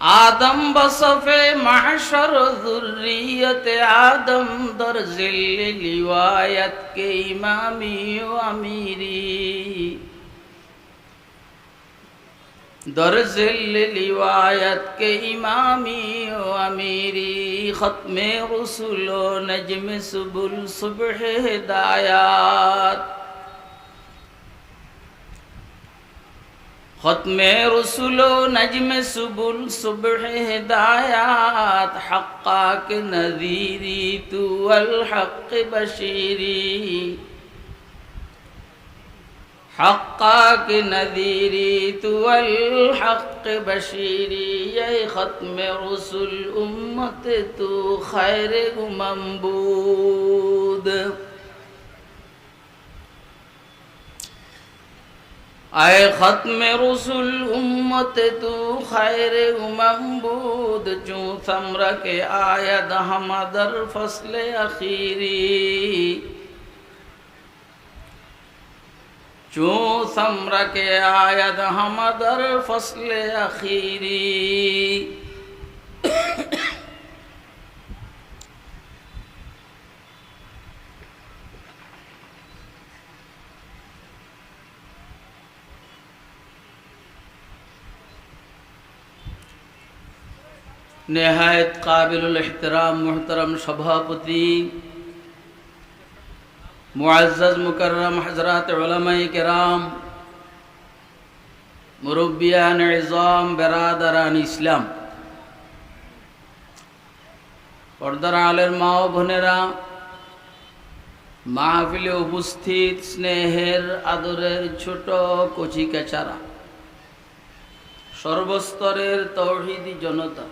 আদম বসফে মাহশর যুররিয়তে আদম দরজিল লিওয়ায়াত কে ইমামি ও আমিরি। দরজিল লিওয়ায়াত কে ইমামি ও আমিরি। খতমে রসুল নজমে সুবুল সুবহ হেদায়াত। খতমে রসুল নজমে সুবুল সুবহ হেদায়াত হক্কাক নদীরি তু আল হক বশিরি হক্কাক নদীরি তু আল হক বশিরি এই খতমে রসুল উম্মত তু খৈর উমম্বুদ اے ختم رسول امت تو خیر امم بود چون ثمر کے آید ہم در فصل اخیری۔ چون ثمر کے آید ہم در فصل اخیری۔ নেহায়ত কাবিলুল এহতরাম মোহতরম সভাপতি মুআজ্জাজ মুকররম হজরত উলামায়ে কেরাম মুরব্বিয়ান ইজাম বেরাদারান ইসলাম। পর্দার আলের মা ও বোনেরা, মাহফিলে উপস্থিত স্নেহের আদরের ছোট কচি কেচারা। সর্বস্তরের তৌহিদি জনতা।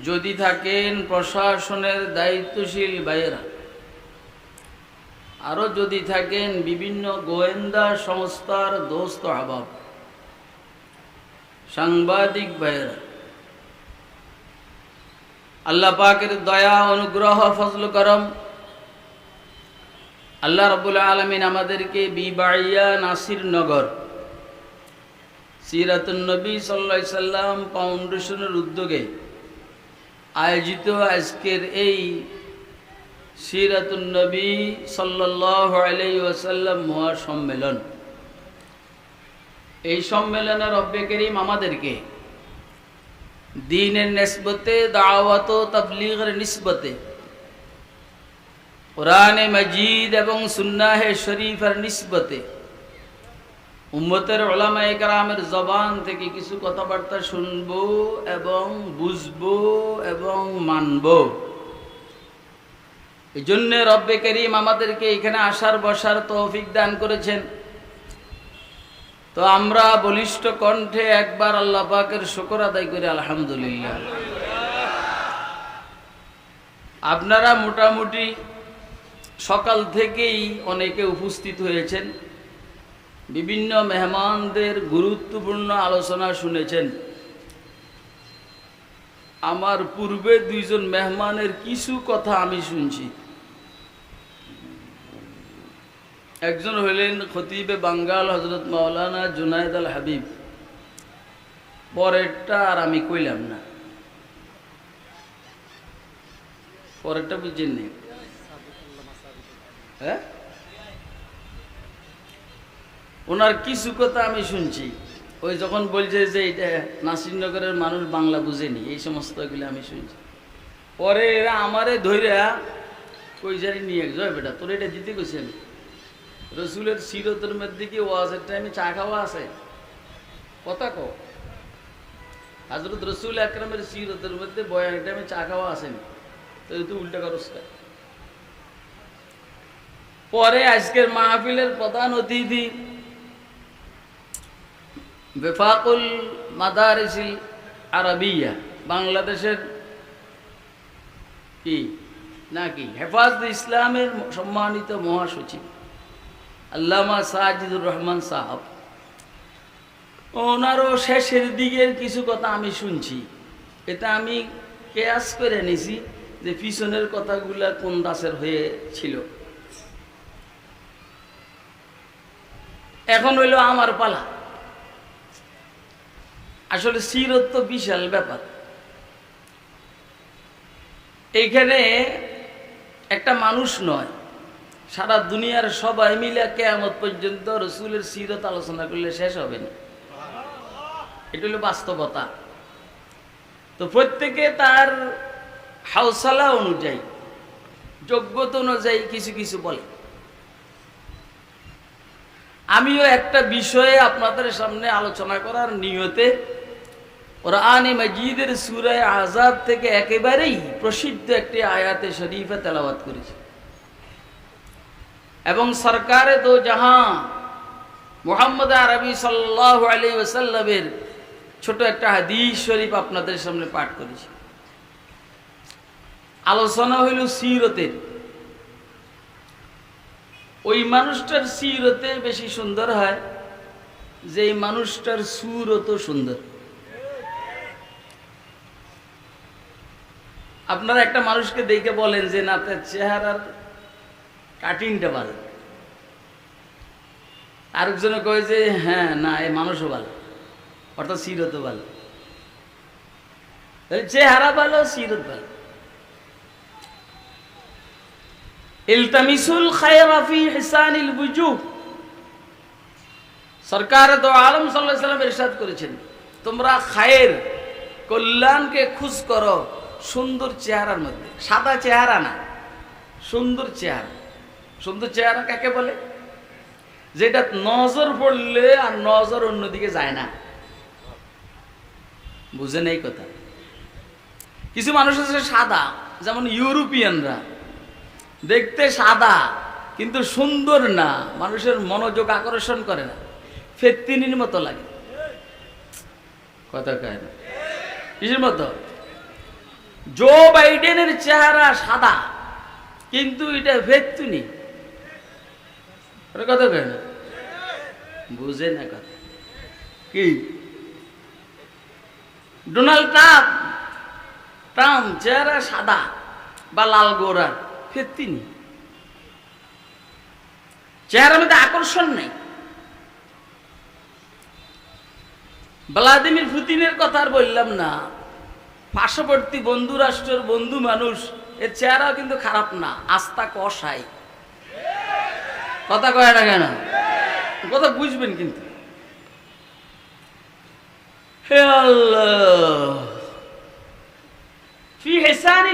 যদি থাকেন প্রশাসনের দায়িত্বশীল বাইরা আরও যদি থাকেন বিভিন্ন গোয়েন্দা সংস্থার দোস্ত আবাব সাংবাদিক ভাইয়েরা, আল্লাহ পাকের দয়া, অনুগ্রহ, ফজল করম, আল্লাহ রবুল আলমিন আমাদেরকে বিবাড়িয়া নাসির নগর সিরাতুন্নবী সাল্লা সাল্লাম ফাউন্ডেশনের উদ্যোগে আয়োজিত আজকের এই সিরাতুন্নবী সাল্লাহ আলাই ওয়াসাল্লাম মহাসম্মেলন। এই সম্মেলনে রব্বে করিম আমাদেরকে দিনের নিসবতে, দাওয়াত তবলিগের নিসবতে, কোরআনে মজিদ এবং সুন্নাহে শরীফের নিসবতে উম্মতের ওলামা একরামের জবান থেকে কিছু কথাবার্তা শুনব এবং বুঝব এবং মানব। এই জন্যে রব্বে করিম আমাদেরকে এখানে আসার বসার তৌফিক দান করেছেন। তো আমরা বলিষ্ঠ কণ্ঠে একবার আল্লাহ পাকের শকর আদায় করি, আলহামদুলিল্লাহ। আপনারা মোটামুটি সকাল থেকেই অনেকে উপস্থিত হয়েছেন। বিভিন্ন মেহমানদের গুরুত্বপূর্ণ আলোচনা শুনেছেন। আমার পূর্বে দুইজন মেহমানের কিছু কথা আমি শুনছি। একজন হইলেন খতিবে বাঙ্গাল হজরত মাওলানা জুনায়দ আল হাবিব। পরেরটা আর আমি কইলাম না। পরেরটা বুঝছেন হ্যাঁ? ওনার কিছু কথা আমি শুনছি। ওই যখন বলছে যে এটা নাসিরনগরের মানুষ বাংলা বুঝেনি, এই সমস্তগুলো আমি শুনছি। পরে এরা আমারে ধৈরা কই জানি নিয়ে জয় বেটা, তোর এটা দিতে কইছি আমি রসুলের সিরতের মধ্যে কি ওয়াজের টাইমে চা খাওয়া আছে? কথা কো হাজরত রসুল আকরামের সিরতের মধ্যে বয়ানের টাইমে চা খাওয়া আসেনি তো তুই উল্টা করস পরে আজকের মাহফিলের প্রধান অতিথি বেফাকুল মাদারিসিল আরবিয়া, বাংলাদেশের কি? নাকি? হেফাজত ইসলামের সম্মানিত মহাসচিব আল্লামা সাজিদুর রহমান সাহাব। ওনারও শেষের দিকের কিছু কথা আমি শুনছি। এটা আমি কেয়াস করে নিছি যে পিছনের কথাগুলা কোন দাসের হয়েছিল এখন হইল আমার পালা। আসলে সিরত তো বিশাল ব্যাপার। এইখানে একটা মানুষ নয়, সারা দুনিয়ার সবাই মিলে কেয়ামত পর্যন্ত রসুলের সিরত আলোচনা করলে শেষ হবে না। এটা হলো বাস্তবতা। তো প্রত্যেকে তার হাউসালা অনুযায়ী, যোগ্যতা অনুযায়ী কিছু কিছু বলে। আমিও একটা বিষয়ে আপনাদের সামনে আলোচনা করার নিয়তে কোরআনে মজিদের সুরায় আজাদ থেকে একেবারেই প্রসিদ্ধ একটি আয়াতে শরীফে তেলাওয়াত করেছি। এবং সরকারে তো জাহাঁ মোহাম্মদ আরবি সাল্লাহ আলী ওসাল্লামের ছোট একটা হাদিস শরীফ আপনাদের সামনে পাঠ করেছি। আলোচনা হইল সিরতের। ওই মানুষটার সিরতে বেশি সুন্দর হয় যে এই মানুষটার সুরত সুন্দর। আপনারা একটা মানুষকে দেখে বলেন যে, না, তার চেহারার কাটিংটা ভালো। আরেকজনে কয় যে হ্যাঁ না, এ মানুষও ভালো, অর্থাৎ সিরতও ভালো। চেহারা ভালো, সিরত ভালো। ইলতামিসুল খায়রা ফি হিসানিল বুজুহ। সরকার তো আলম সাল্লাহ সাল্লাম করেছেন, তোমরা খায়ের কল্যাণকে খুশ করো সুন্দর চেহারার মধ্যে। সাদা চেহারা না। সুন্দর চেহারা। সুন্দর চেহারা কাকে বলে? যেটা নজর পড়লে আর নজর অন্যদিকে যায় না। বুঝেন এই কথা। কিছু মানুষ আছে সাদা, যেমন ইউরোপিয়ানরা। দেখতে সাদা, কিন্তু সুন্দর না। মানুষের মনোযোগ আকর্ষণ করে না। ফেত্তিনির মতো লাগে। কথা কয় না। কিসের মতো? জো বাইডেনের চেহারা সাদা, কিন্তু এটা ওটা কথা কয় না? বুঝে না কথা। কি? ডোনাল্ড ট্রাম্প ট্রাম্প চেহারা সাদা বা লাল গোড়া ফেত্তিনি চেহারার মধ্যে আকর্ষণ নেই। ভ্লাদিমির পুতিনের কথা আর বললাম না। পার্শ্ববর্তী বন্ধু রাষ্ট্রের বন্ধু মানুষ, এর চেহারাও কিন্তু খারাপ না, আস্থা কষাই। কথা কয় না কেন? কথা বুঝবেন কিন্তু।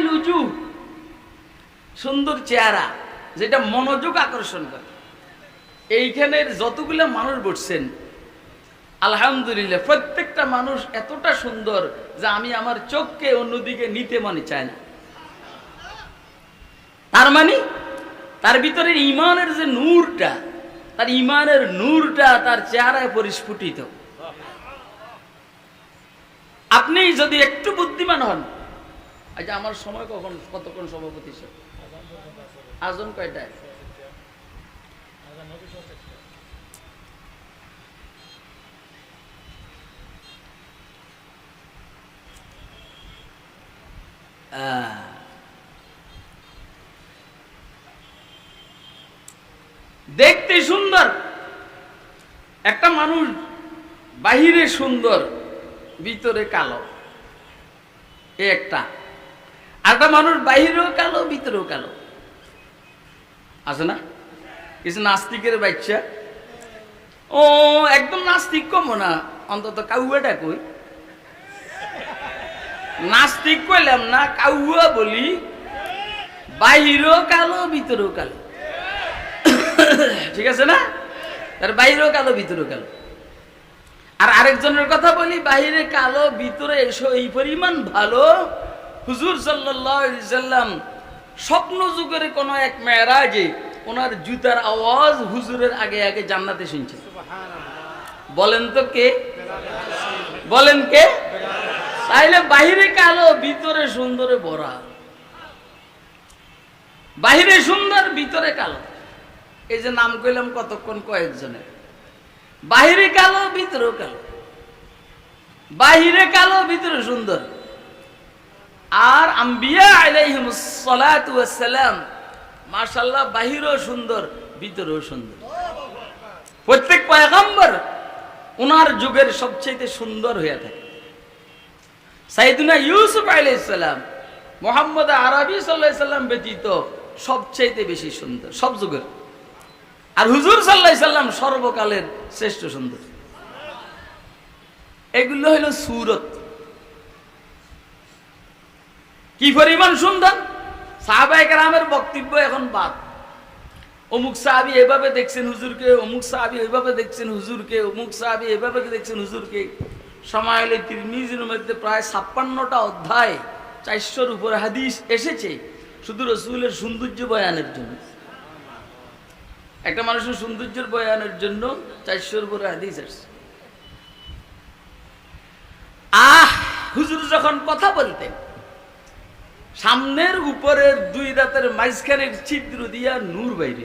লুজু সুন্দর চেহারা, যেটা মনোযোগ আকর্ষণ করে। এইখানের যতগুলো মানুষ বসছেন আলহামদুলিল্লাহ, প্রত্যেকটা মানুষ এতটা সুন্দর যে আমি আমার চোখকে অন্যদিকে নিতে মনে চায় না। তার মানে তার ভিতরে ইমানের যে নূরটা, তার ইমানের নূরটা তার চেহারায় পরিস্ফুটিত। আপনি যদি একটু বুদ্ধিমান হন আচ্ছা আমার সময় কখন, কতক্ষণ সভাপতি স্যার আজন কয়টায়? দেখতে সুন্দর। একটা মানুষ বাহিরে সুন্দর, ভিতরে কালো। এ একটা। আর একটা মানুষ বাহিরেও কালো, ভিতরেও কালো। আছে না? কিছু নাস্তিকের বাচ্চা। ও, একদম নাস্তিক কমো না। অন্তত কাউয়াটা কই? নাস্তিক কইলাম না, কাউয়া বলি। বাহিরেও কালো, ভিতরেও কালো। ঠিক আছে না? তার বাইরেও কালো, ভিতরেও কালো। আর আরেকজনের কথা বলি বাইরে কালো, ভিতরে এসো, এই পরিমাণ ভালো। হুজুর সাল্লাম স্বপ্ন যুগের কোন এক মেয়েরাজে ওনার জুতার আওয়াজ হুজুরের আগে আগে জান্নাতে শুনছে। বলেন তো কে? বলেন কে? তাইলে বাহিরে কালো, ভিতরে সুন্দরে ভরা বাহিরে সুন্দর, ভিতরে কালো। এই যে নাম কইলাম কতক্ষণ, কয়েকজনের। বাহিরে কালো, ভিতরেও কালো। বাহিরে কালো, ভিতরে সুন্দর। আর আম্বিয়া মাশাল্লাহ বাহিরেও সুন্দর, ভিতরেও সুন্দর। প্রত্যেক পয়গম্বর ওনার যুগের সবচেয়ে সুন্দর হয়ে থাকে। সাইদুনা ইউসুফ আলাইসাল্লাম মোহাম্মদ আরবি সাল্লাহ সাল্লাম ব্যতীত সবচাইতে বেশি সুন্দর, সব যুগের। আর হুজুর সাল্লাহ সাল্লাম সর্বকালের শ্রেষ্ঠ সুন্দর। এগুলো হইল সুরত। কি পরিমাণ সুন্দর? সাহাবাহিক রামের বক্তব্য এখন বাদ। অমুক সাহাবি এভাবে দেখছেন হুজুরকে, অমুক সাহাবি ওইভাবে দেখছেন হুজুরকে, অমুক সাহাবি এভাবে দেখছেন হুজুরকে। সময় হলে তিরমিজির মধ্যে প্রায় ছাপ্পান্নটা অধ্যায়, চারশোর উপরে হাদিস এসেছে। শুধু রসুলের সৌন্দর্য বয়ানের জন্য। একটা মানুষের সৌন্দর্যের বয়ানের জন্য চারশোর উপরে হাদিস আসছে আহ, হুজুর যখন কথা বলতেন, সামনের উপরের দুই দাঁতের মাঝখানের ছিদ্র দিয়া নূর বাইরে।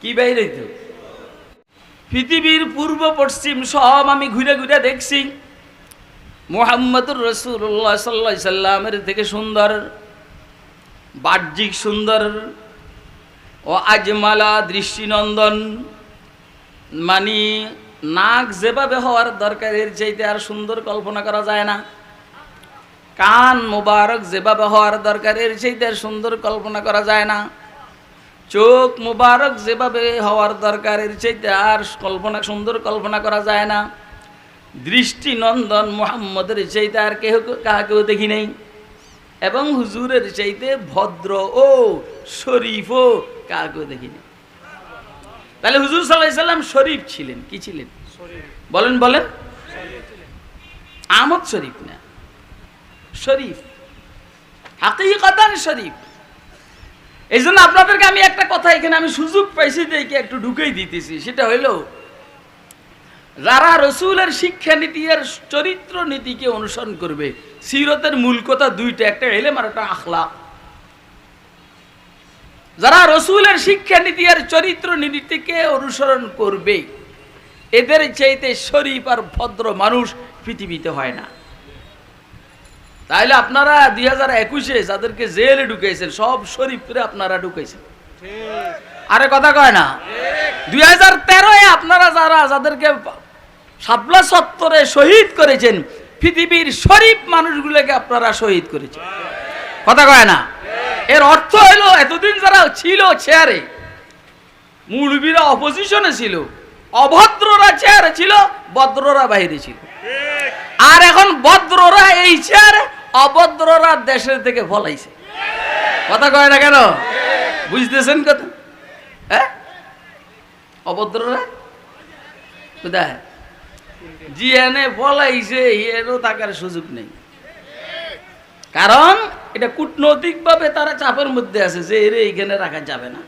কি বাইরে তো? পৃথিবীর পূর্ব পশ্চিম সব আমি ঘুরে ঘুরে দেখছি। মোহাম্মদুর রসুল্লাহ সাল্লা সাল্লামের থেকে সুন্দর, বাহ্যিক সুন্দর ও আজমালা দৃষ্টিনন্দন। মানে নাক যেভাবে হওয়ার দরকার এর চাইতে আর সুন্দর কল্পনা করা যায় না। কান মুবারক যেভাবে হওয়ার দরকার এর চাইতে আর সুন্দর কল্পনা করা যায় না। চোখ মুবারক যেভাবে হওয়ার দরকার এর চাইতে আর কল্পনা, সুন্দর কল্পনা করা যায় না। দৃষ্টি নন্দন মোহাম্মদের চাইতে আর কেহ, কাহাকেও দেখি নেই। এবং হুজুরের চাইতে ভদ্র ও শরীফ ও কাহাকেও দেখি নেই। তাহলে হুজুর সাল্লাম শরীফ ছিলেন, কি ছিলেন? বলেন বলেন। আমদ শরীফ না? শরীফ। হাকিকতান শরীফ। এই জন্য আপনাদেরকে আমি একটা কথা এখানে আমি সুযোগ পাইছি দেখে একটু ঢুকেই দিতেছি। সেটা হইল, যারা রসুলের শিক্ষানীতি আর চরিত্র নীতিকে অনুসরণ করবে, সিরতের মূল কথা দুইটা, একটা এলেম আর একটা আখলা যারা রসুলের শিক্ষানীতি আর চরিত্র নীতিকে অনুসরণ করবে, এদের চাইতে শরীফ আর ভদ্র মানুষ পৃথিবীতে হয় না। তাইলে আপনারা দুই হাজার একুশে যাদেরকে জেলে ঢুকেছেন, সব শরীফরে আপনারা ঢুকেছেন। আরে কথা কয় না? দুই হাজার তেরোয় আপনারা যারা, যাদেরকে সাবলা সত্তরে শহীদ করেছেন, পৃথিবীর শরীফ মানুষগুলোকে আপনারা শহীদ করেছেন। কথা কয় না? এর অর্থ হলো, এতদিন যারা ছিল চেয়ারে মুরবিরা অপোজিশনে ছিল, অভদ্ররা চেয়ারে ছিল, ভদ্ররা বাইরে ছিল। আর এখন ভদ্ররা এই চেয়ারে অভদ্ররা দেশের থেকে ফলাইছে কথা কয় না কেন? বুঝতেছেন কথা? হ্যাঁ? অভদ্ররা? কোথায়? জিয়ানে ফলাইছে এরও থাকার সুযোগ নেই। কারণ এটা কূটনৈতিকভাবে তারা চাপের মধ্যে আছে যে এর এইখানে রাখা যাবে না।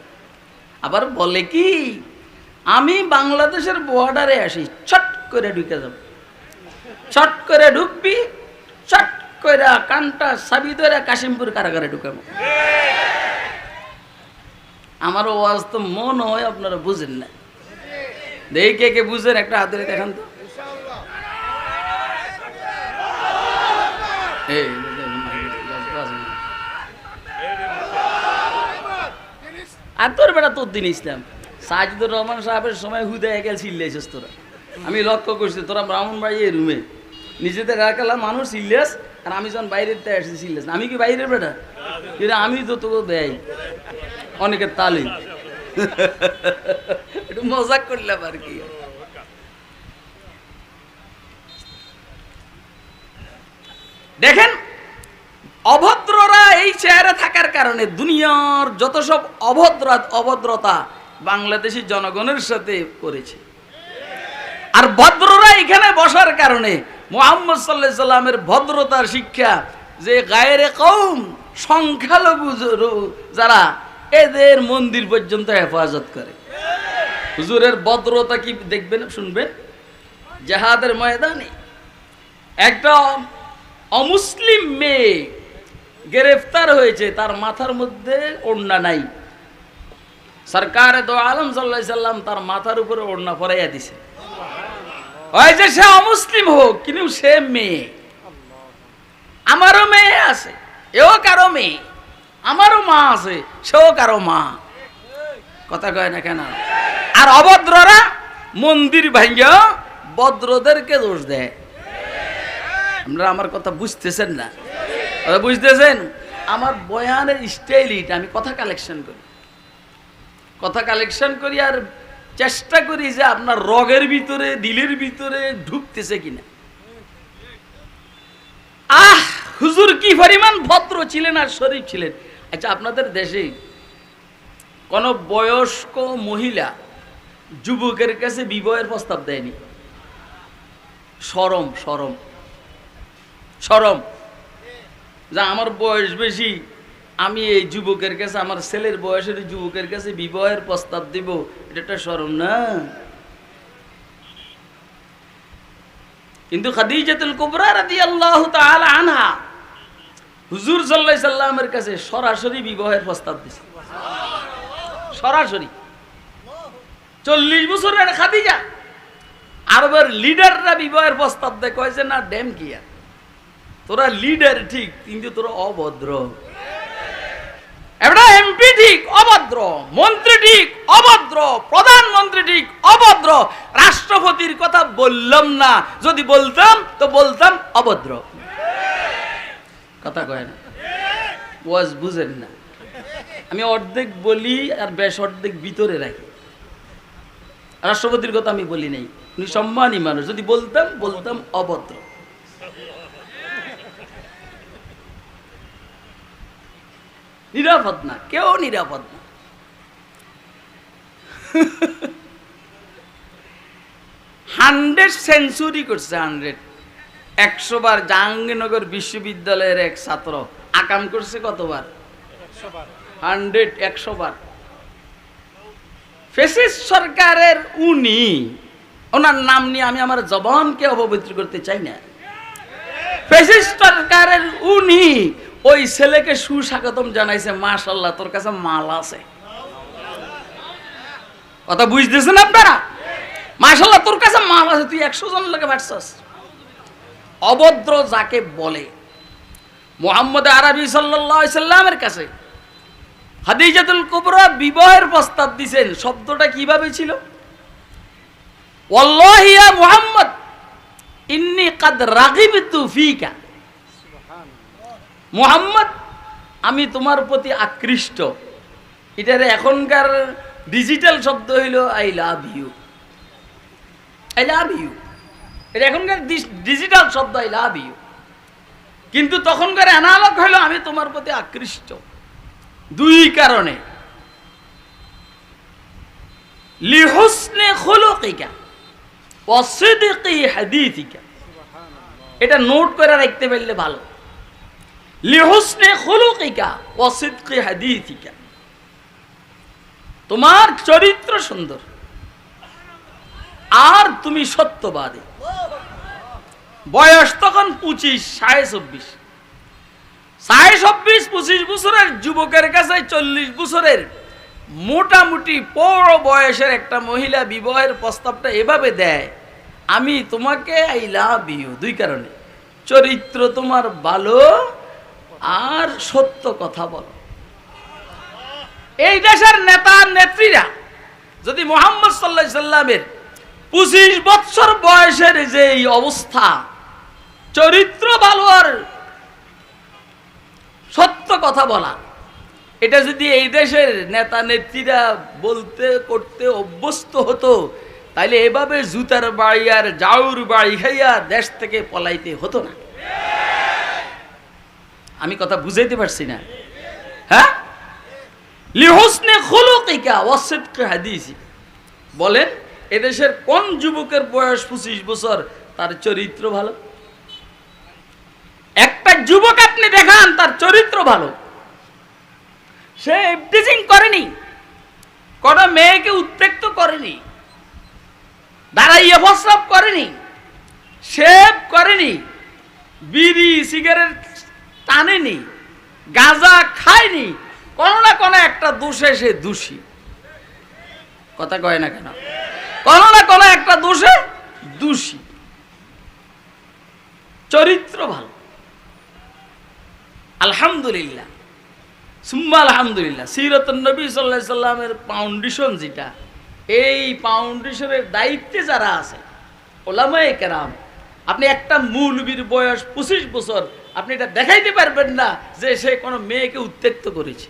আবার বলে কি, আমি বাংলাদেশের বর্ডারে আসি, ছট করে ঢুকে যাব। ছট করে ঢুকবি চট করে কানটা সাবি ধরে কাশিমপুর কারাগারে ঢুকাবো আমার ওয়াজ তো মন হয় আপনারা বুঝেন না। দেখি কে কে বুঝেন, একটা হাতে দেখান তো। আর তোর বেটা তোর দিন ইসলাম। সাজিদুর রহমান সাহেবের সময় হুদে গেল, চিল্লাইছিস তোরা। আমি লক্ষ্য করছি, তোরা ব্রাহ্মণ বাড়ি রুমে নিজেদের এলাকার মানুষ চিল্লাস আর আমি যখন বাইরের তে আসছি চিল্লাস আমি কি বাইরের বেটা? কিন্তু আমি তো তোকে দেয় অনেকের তালিম। একটু মজাক করলাম আর কি। দেখেন, অভদ্ররা এই চেয়ারে থাকার কারণে দুনিয়ার যত সব অভদ্র অভদ্রতা বাংলাদেশি জনগণের সাথে করেছে। আর ভদ্ররা এখানে বসার কারণে মোহাম্মদ সাল্লাহ সাল্লামের ভদ্রতার শিক্ষা যে গায়ের কৌম সংখ্যালঘু যারা এদের মন্দির পর্যন্ত হেফাজত করে। হুজুরের ভদ্রতা কি দেখবেন, শুনবেন? জাহাদের ময়দানে একটা অমুসলিম মেয়ে গ্রেফতার হয়েছে, তার মাথার মধ্যে ওড়না নাই। সরকার তো আলম সাল্লাহ সাল্লাম তার মাথার উপরে ওড়না পরাইয়া দিছে। হয় যে সে অমুসলিম হোক, কিন্তু সে মেয়ে। আমারও মেয়ে আছে, এও কারও মেয়ে। আমারও মা আছে, সেও কারও মা। কথা কয় না কেন? আর অভদ্ররা মন্দির ভাঙ্গা ভদ্রদেরকে দোষ দেয়। আপনারা আমার কথা বুঝতেছেন না? বুঝতেছেন? আমার বয়ানের স্টাইল আমি কথা কালেকশন করি। কথা কালেকশন করি আর চেষ্টা করি যে আপনার রগের ভিতরে, দিলের ভিতরে ঢুকতেছে কিনা। আহ, হুজুর কি পরিমাণ ভদ্র ছিলেন আর শরীফ ছিলেন। আচ্ছা আপনাদের দেশে কোন বয়স্ক মহিলা যুবকের কাছে বিবাহের প্রস্তাব দেয়নি? সরম সরম সরম। যা আমার বয়স বেশি আমি এই যুবকের কাছে, আমার ছেলের বয়সের যুবকের কাছে বিবাহের প্রস্তাব দিব। এটা সরম না? কিন্তু খাদিজাতুল কুবরা আনহা, হুজুর সাল্লামের কাছে সরাসরি বিবাহের প্রস্তাব দিছে। সরাসরি। চল্লিশ বছরের খাদিজা। আরবের লিডাররা বিবাহের প্রস্তাব দেয় না ড্যাম কিয়া তোরা লিডার ঠিক, কিন্তু তোরা অভদ্র। একটা এমপি ঠিক, অভদ্র, মন্ত্রী ঠিক, অভদ্র, প্রধানমন্ত্রী ঠিক, অভদ্র। রাষ্ট্রপতির কথা বললাম না, যদি বলতাম, তো বলতাম অভদ্র। কথা কয় না। ওয়াজ বুঝেন না। আমি অর্ধেক বলি আর বেশ অর্ধেক ভিতরে রাখি। রাষ্ট্রপতির কথা আমি বলি নাই। উনি সম্মানী মানুষ। যদি বলতাম বলতাম অভদ্র। নিরাপদ না কেউ নিরাপদ না। হান্ড্রেড সেঞ্চুরি করছে হান্ড্রেড। একশো বার জাহাঙ্গীরনগর বিশ্ববিদ্যালয়ের এক ছাত্র আকাম করছে কতবার? হান্ড্রেড একশো বার। ফেসিস সরকারের উনি ওনার নাম নিয়ে আমি আমার জবানকে অপবিত্র করতে চাই না। ফেসিস সরকারের উনি ওই ছেলেকে সুস্বাগতম জানাইছে মাশাল্লাহ তোর কাছে মাল আছে। কথা বুঝতেছেন আপনারা? মাশাল্লাহ তোর কাছে মাল আছে, তুই একশো জন লোকে বাড়ছস অভদ্র যাকে বলে, মোহাম্মদ আরবি সাল্লামের কাছে হাদিজাতুল কুবরা বিবাহের প্রস্তাব দিছেন, শব্দটা কীভাবে ছিল? ওয়াল্লাহিয়া মুহাম্মদ, ইন্নি কাদ রাগিবতু ফিকা। মুহাম্মদ, আমি তোমার প্রতি আকৃষ্ট। এটার এখনকার ডিজিটাল শব্দ হইল I love you I love you এটা এখনকার ডিজিটাল শব্দ আই লাভ ইউ কিন্তু তখনকার অ্যানালগ হইল, আমি তোমার প্রতি আকৃষ্ট। দুই কারণে। লিহুসনে খুলুকিকা ওয়াসিদকি হাদিসিকা। এটা নোট করে রাখতে পারলে ভালো। লিহুসনে খুলুকিকা ওয়াসিদকি হাদিসিকা। তোমার চরিত্র সুন্দর। আর তুমি সত্যবাদী। বয়স তখন পঁচিশ, সাড়ে চব্বিশ। সাড়ে চব্বিশ, পঁচিশ বছরের যুবকের কাছে চল্লিশ বছরের মোটামুটি পৌর বয়সের একটা মহিলা বিবাহের প্রস্তাবটা এভাবে দেয়, আমি তোমাকে আই লাভ ইউ দুই কারণে। চরিত্র তোমার ভালো আর সত্য কথা বলো। এই দেশের নেতা নেত্রীরা যদি মোহাম্মদ সাল্লাহ সাল্লামের পঁচিশ বৎসর বয়সের যে এই অবস্থা, চরিত্র ভালো সত্য কথা বলা, এটা যদি এই দেশের নেতা নেত্রীরা বলতে, করতে অভ্যস্ত হতো, তাইলে এভাবে জুতার বাড়ি আর জাউর বাড়ি খাইয়া দেশ থেকে পলাইতে হতো না। আমি কথা বুঝাইতে পারছি না। হ্যাঁ? লিহুসনে খুলুকিকা ওয়াসিদকে হাদিসি। বলেন, এদেশের কোন যুবকের বয়স পঁচিশ বছর? তার চরিত্র ভালো। একটা যুবক আপনি দেখান, তার চরিত্র ভালো। সে ইফটিজিং করেনি। কোন মেয়েকে উত্তেক্ত করেনি। দাঁড়াইয়ে প্রস্রাব করেনি। শেভ করেনি। বিড়ি, সিগারেট টানেনি, গাঁজা খায়নি, কোনো না কোনো একটা দোষে সে দোষী। কথা কয় না কেন? কোনো না কোনো একটা দোষে দোষী। চরিত্র ভালো। আলহামদুলিল্লাহ। সুম্মা আলহামদুলিল্লাহ। সিরতুন নবী সাল্লাহ সাল্লামের ফাউন্ডেশন যেটা, এই ফাউন্ডেশনের দায়িত্বে যারা আছে, ওলামায়ে কেরাম, আপনি একটা মৌলবীর বয়স পঁচিশ বছর আপনি এটা দেখাইতে পারবেন না যে সে কোনো মেয়েকে উত্তেক্ত করেছে।